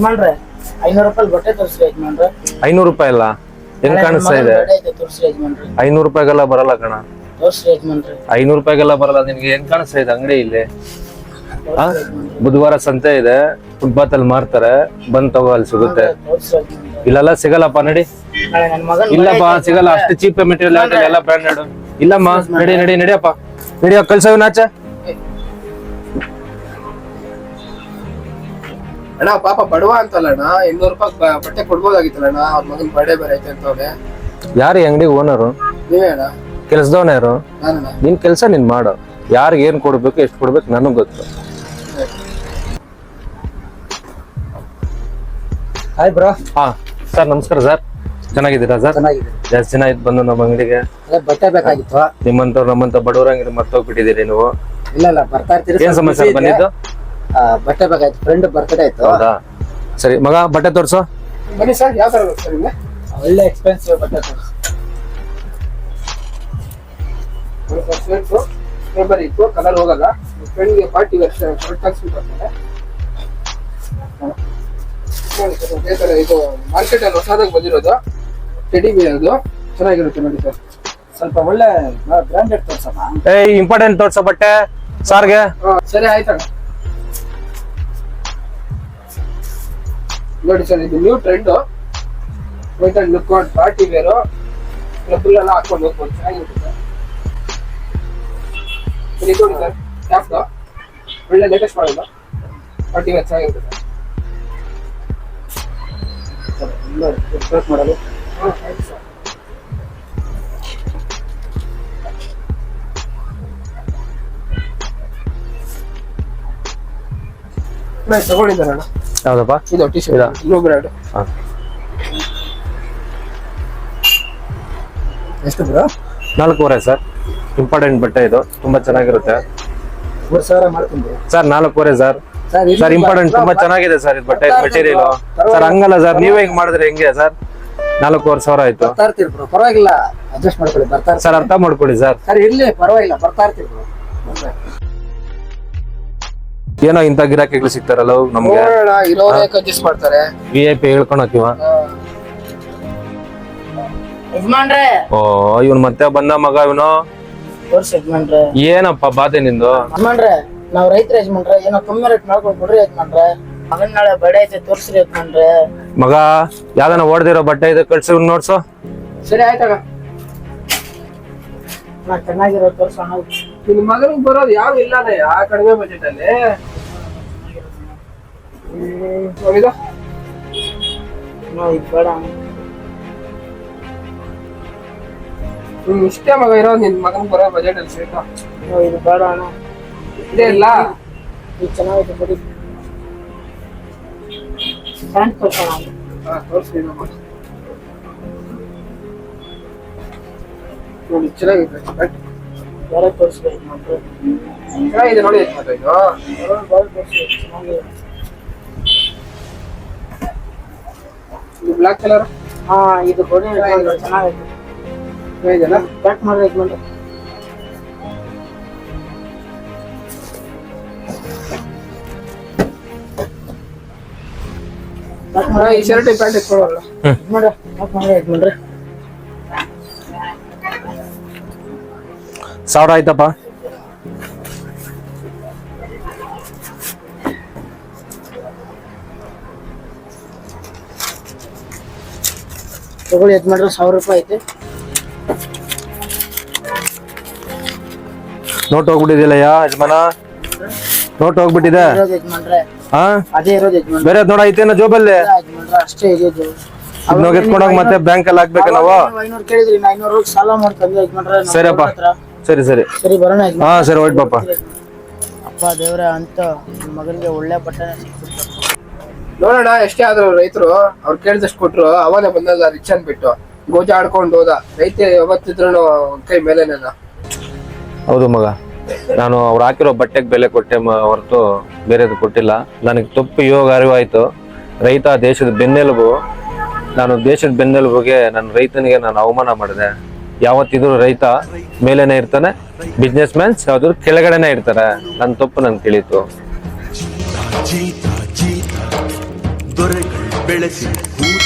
ಯಜಮಾನ್ರೆ ಐನೂರು ರೂಪಾಯಿ ಬಟ್ಟೆ ತೋರಿಸ್ರಿ ಯಜಮಾನ್ರೆ. ಐನೂರು ರೂಪಾಯಿ ಅಲ್ಲ? ಹೆಂಗ್ ಕಾಣಿಸ್ತಾ ಇದೆ? ತೋರಿಸ್ರಿ ಯಜಮಾನ್ರೆ. ಐನೂರು ರೂಪಾಯಿಗೆಲ್ಲ ಬರಲ್ಲ ಕಣ. ತೋರಿಸ್ರಿ ಯಜಮಾನ್ರೆ. ಐನೂರು ರೂಪಾಯಿಗೆಲ್ಲ ಬರಲ್ಲ ನಿನ್ಗೆ ಹೆಂಗ್ ಕಾಣಿಸ್ತಾ ಇದೆ ಅಂಗಡಿ ಇಲ್ಲಿ? ಆ? ಬುಧವಾರ ಸಂತೆ ಇದೆ ಫುಟ್ಪಾತ್ ಅಲ್ಲಿ ಮಾರ್ತಾರೆ ಬಂದ್ ತಗೋ ಅಲ್ಲಿ ಸಿಗುತ್ತೆ. ತೋರಿಸ್ರಿ ಯಜಮಾನ್ರೆ. ಇಲ್ಲೆಲ್ಲ ಸಿಗಲ್ಲಪ್ಪ ನಡಿ. ನಾಳೆ ನನ್ನ ಮಗನ್ ಇಲ್ಲಪ್ಪ ಸಿಗಲ್ಲ ಅಷ್ಟು ಚೀಪ್ ಮೆಟೀರಿಯಲ್ ಎಲ್ಲ ಬ್ರಾಂಡೆಡ್ ಇಲ್ಲಮ್ಮ ನಡಿ ನಡಿ ನಡಿಯಪ್ಪ. ನಡಿಯ ಕಳ್ಸವ್ ನಾಚ ಅಣ್ಣ ಪಾಪ ಬಡವ ಅಂತಲ್ಲಣ್ಣ ಇನ್ನೂರು ರೂಪಾಯಿ ಬಟ್ಟೆ ಕೊಡ್ಬೋದಾಗಿತ್ತಲ್ಲಣ್ಣ ಅವ್ರ ಮಗನ್ ಬರ್ಡೇ ಬೇರೆ ಐತೆ ಅಂತವ್ರೆ. ಯಾರು ಈ ಅಂಗಡಿ ಓನರು ನೀವೇ ಅಣ್ಣ? ಕೆಲ್ಸದವನ ಯಾರು? ನಾನಣ್ಣ. ನಿನ್ ಕೆಲ್ಸ ನೀನ್ ಮಾಡು. ಯಾರಿಗೆ ಏನ್ ಕೊಡ್ಬೇಕು ಎಷ್ಟು ಕೊಡ್ಬೇಕು ನನಗ್ ಗೊತ್ತು. ಹಾಯ್ ಬ್ರೋ ಹಾ ಸರ್ ನಮಸ್ಕಾರ ಸರ್. ಚೆನ್ನಾಗಿದ್ದೀರಾ ಸರ್? ಚೆನ್ನಾಗಿದೆ. ಜಾಸ್ತಿ ಜನ ಇದ್ ಬಂದು ನಮ್ಮ ಅಂಗಡಿಗೆ. ಅದೇ ಬಟ್ಟೆ ಬೇಕಾಗಿತ್ತು. ನಿಮ್ಮಂತವ್ರು ನಮ್ಮಂತ ಬಡವರಂಗಿರಿ ಮರ್ತೋಗ್ಬಿಟ್ಟಿದ್ದೀರಿ ನೀವು. ಇಲ್ಲ ಇಲ್ಲ ಬರ್ತಾ ಇರ್ತೀರಿ ಏನ್ ಸಮಸ್ಯೆ ಬಂದಿದ್ದು? ಬಟ್ಟೆ ಬೇಕಾಯ್ತು ಫ್ರೆಂಡ್ ಬರ್ತ್ಡೇ ಆಯ್ತು. ಹೌದಾ? ಸರಿ ಮಗ ಬಟ್ಟೆ ತೋರಿಸು. ಬನ್ನಿ ಸರ್ ಯಾವ ತರ ಬೇಕು ಸರ್ ನಿಮ್ಗೆ? ಒಳ್ಳೆ ಎಕ್ಸ್ಪೆನ್ಸಿವ್ ಬಟ್ಟೆ ತೋರ್ಸು. ಶರ್ಟು ಫೇಬರ್ ಇತ್ತು ಕಲರ್ ಹೋಗಲ್ಲ. ಫ್ರೆಂಡ್ಗೆ ಪಾರ್ಟಿ ವೇರ್ ಶರ್ಟ್ ಹಾಕ್ಸ್ಬಿಟ್ಟು ನೋಡಿ ಸರ್ ಅದೇ ಇದು ಮಾರ್ಕೆಟ್ ಅಲ್ಲಿ ಹೊಸದಾಗಿ ಬಂದಿರೋದು. ಟೆಡಿ ಬಿಯರ್ ಅದು. ಚೆನ್ನಾಗಿರುತ್ತೆ ನೋಡಿ ಸರ್ ಸ್ವಲ್ಪ ಒಳ್ಳೆ ಬ್ರಾಂಡೆಡ್ ತೋರ್ಸಮ್ಮ. ಏ ಇಂಪಾರ್ಟೆಂಟ್ ತೋರ್ಸೋ ಬಟ್ಟೆ. ಸಾರ್ಗೆ. ಹಾ, ಸರಿ ಆಯ್ತಣ್ಣ ನೋಡಿ ಸರ್ ಇದು new trend white and look party wear ಎಲ್ಲ ಹಾಕೊಂಡು ಹೋಗ್ಬೋದು. ಚೆನ್ನಾಗಿರುತ್ತೆ. ಸರ್ ಇದು ಸರ್ ಕ್ಯಾಪ್ ಒಳ್ಳೆ ಲೇಟೆಸ್ಟ್ ಮಾಡೋದು ಪಾರ್ಟಿ ವೇರ್ ಚೆನ್ನಾಗಿರುತ್ತೆ ಡ್ರೆಸ್ ಮಾಡೋದು ಹ್ಮ್, ಆಯ್ತು ಸರ್. ನಾನು ತಗೊಂಡಿದ್ದಾರೆ ಅಣ್ಣ ಯಾವ್ದಪ್ಪ? ಇದು ಟಿ? ಶರ್ಟ್ ಬ್ಲೂ ಬ್ರ್ಯಾಂಡ್ ಹಾ. ಎಷ್ಟು ಬ್ರೋ ನಾಲ್ಕೂವರೆ ಸರ್. ಇಂಪಾರ್ಟೆಂಟ್ ಬಟ್ಟೆ ಇದು. ತುಂಬಾ ಚೆನ್ನಾಗಿರುತ್ತೆ. ಮೂರು ಸಾವಿರ ಮಾಡ್ತೀನಿ ಸರ್ ನಾಲ್ಕೂವರೆ ಸರ್. ಸರ್ ಇಂಪಾರ್ಟೆಂಟ್ ತುಂಬಾ ಚೆನ್ನಾಗಿದೆ ಸರ್ ಇದು ಬಟ್ಟೆ ಮೆಟೀರಿಯಲ್ ಸರ್ ಹಂಗಲ್ಲ ಸರ್ ನೀವೇ ಹಿಂಗ್ ಮಾಡಿದ್ರೆ ಹೆಂಗೆ ಸರ್? ನಾಲ್ಕೂವರೆ ಸಾವಿರ ಆಯ್ತು. ಬರ್ತಾ ಇರ್ತೀರಿ ಬ್ರೋ ಪರವಾಗಿಲ್ಲ. ಅಡ್ಜಸ್ಟ್ ಮಾಡ್ಕೊಳ್ಳಿ ಬರ್ತಾ ಸರ್ ಅರ್ಥ ಮಾಡ್ಕೊಳ್ಳಿ ಸರ್. ಸರ್ ಇರ್ಲಿ ಪರವಾಗಿಲ್ಲ. ಬರ್ತಾ ಇರ್ತೀರಿ ಬ್ರೋ ಏನೋ ಇಂತ ಗಿರಾಕಿಗಳು ಸಿಗ್ತಾರಲ್ಲ ನಮ್ಗೆ. ನೋಡೋಣ ಇರೋರೇ ಮಾಡ್ತಾರೆ. ವಿ ಐ ಪಿ ಯಜಮಾನ್ರೆ. ಓ ಇವನ್ ಮತ್ತೆ ಬಂದ ಮಗ ಇವನು? ತೋರ್ಸಿ ಯಜಮಾನ್ರೆ. ಏನಪ್ಪ ಬಾಧೆ ನಿಂದು? ಯಜಮಾನ್ರೆ ನಾವ್ ರೈತರ ಯಜಮಾನ್ರೆ ಏನೋ ಕಮ್ಮಿ ರೇಟ್ ಮಾಡ್ಕೊಂಡು ಕೊಡ್ರಿ ಯಜಮಾನ್ರೆ. ಮಗನ್ ನಾಳೆ ಬಡೆ ಐತೆ ತೋರ್ಸ್ರಿ ಯಜಮಾನ್ರೆ. ಮಗ ಯಾವ್ದನ ಓಡ್ದಿರೋ ಬಟ್ಟೆ ಇದೆ ಕಳ್ಸಿ ಇವ್ನ್ ನೋಡ್ಸು. ಸರಿ ಆಯ್ತಣ್ಣ ನಾ ಚೆನ್ನಾಗಿರೋ ತೋರ್ಸೋಣ ನಿನ್ ಮಗನಿಗೆ ಬರೋದು ಯಾರು ಇಲ್ಲ ಆ ಕಡಿಮೆ ಬಜೆಟ್ ಅಲ್ಲಿ? ಬೇಡ ನಿನ್ ಇಷ್ಟೇ ಮಗ ಇರೋ ನಿನ್ ಮಗನ ಬರೋ ಬಜೆಟ್ ಅಲ್ಲಿ ನಾವ್ ಇದು ಬೇಡ ಅಣ್ಣ ಇದೇ ಇಲ್ಲ ಇದು ಚೆನ್ನಾಗಿದೆ ಬರೀ ಪ್ಯಾಂಟ್ ತೋರ್ಸೋಣ ಹಾ ತೋರಿಸ್ತೀನಿ ನೋಡಿ ಚೆನ್ನಾಗಿದೆ ಬಟ್ ಬೇರೆ ತೋರಿಸ್ಬೇಕು ಚೆನ್ನಾಗಿದೆ ನೋಡಿ ಬೇರೆ ತೋರಿಸಿ ಚೆನ್ನಾಗಿದೆ ಇದು ಬ್ಲಾಕ್ ಕಲರ್ ಹಾ ಇದು ಗೋಡೆ ಚೆನ್ನಾಗೈತೆ. ಇದೆಯಲ್ಲ? ಪ್ಯಾಕ್ ಮಾಡ್ರಿ ನೋಡಿ. ಈ ಶರ್ಟ್ ಪ್ಯಾಂಟ್ ಇಟ್ಕೊಳ್ಳಲ್ಲ. ಪ್ಯಾಕ್ ಸಾವಿರ ಆಯ್ತಪ್ಪ. ತಗೊಳ್ಳಿ ಯಜಮಾನ್ರೆ ಸಾವಿರ ರೂಪಾಯಿ ಐತೆ. ನೋಟ್ ಹೋಗ್ಬಿಟ್ಟಿದೆಯಲ್ಲ ಯಾ ಯಜಮಾನ? ನೋಟ್ ಹೋಗ್ಬಿಟ್ಟಿದೆ? ಇರೋದು ಯಜಮಾನ್ರೆ. ಹಾ? ಅದೇ ಇರೋದು ಯಜಮಾನ್ರೆ. ಬೇರೆ ನೋಡ ಐತೇನ ಜೋಬಲ್ಲಿ? ಯಜಮಾನ್ರೆ ಅಷ್ಟೇ ಇರೋದು ಇದ್ನ ಎತ್ಕೊಂಡೋಗ್ ಮತ್ತೆ ಬ್ಯಾಂಕ್ ಅಲ್ಲಿ ಹಾಕ್ಬೇಕ ನಾವು? ಐನೂರು ಕೇಳಿದ್ರಿ ನಾ ಐನೂರು ಸಾಲ ಯಜಮಾನ್ರೆ ಸರಿಯಪ್ಪ ಹತ್ರ. ಸರಿ ಸರಿ. ಸರಿ ಬರೋಣ ಯಜಮಾನ್ರೆ. ಹಾ ಸರಿ ಹೊಯ್ಟ್ ಪಾಪ. ಅಪ್ಪ ದೇವ್ರೆ ಅಂತ ಮಗನಿಗೆ ಒಳ್ಳೆ ಸಿಕ್ಬಿಡ್ತು ನೋಡೋಣ, ಎಷ್ಟೇ ಆದ್ರು ರೈತರು ಅವ್ರು ಕೇಳಿದಷ್ಟು ಕೊಟ್ರು ಅವನೇ ಬಂದಲ್ಲ ರಿಚ್ ಅನ್ಬಿಟ್ಟು ಗೋಜ ಆಡ್ಕೊಂಡು ಹೋದ. ರೈತ ಯಾವತ್ತಿದ್ರು ಕೈ ಮೇಲೆ ಹೌದು ಮಗ. ನಾನು ಅವ್ರು ಹಾಕಿರೋ ಬಟ್ಟೆಗೆ ಬೆಲೆ ಕೊಟ್ಟೆ ಹೊರತು ಬೇರೆದು ಕೊಟ್ಟಿಲ್ಲ. ನನಗೆ ತಪ್ಪು ಯೋಗ ಅರಿವಾಯ್ತು. ರೈತ ದೇಶದ ಬೆನ್ನೆಲುಬು. ನಾನು ದೇಶದ ಬೆನ್ನೆಲುಬುಗೆ ನನ್ನ ರೈತನಿಗೆ ನಾನು ಅವಮಾನ ಮಾಡಿದೆ. ಯಾವತ್ತಿದ್ರು ರೈತ ಮೇಲೇನೆ ಇರ್ತಾನೆ ಬಿಸ್ನೆಸ್ ಮ್ಯಾನ್ಸ್ ಯಾವ್ದು ಕೆಳಗಡೆನೆ ಇರ್ತಾರೆ. ನನ್ನ ತಪ್ಪು ನನ್ಗೆ ತಿಳಿತು. ದೊರೆಗಳು ಬೆಳೆಸಿ ಭೂತ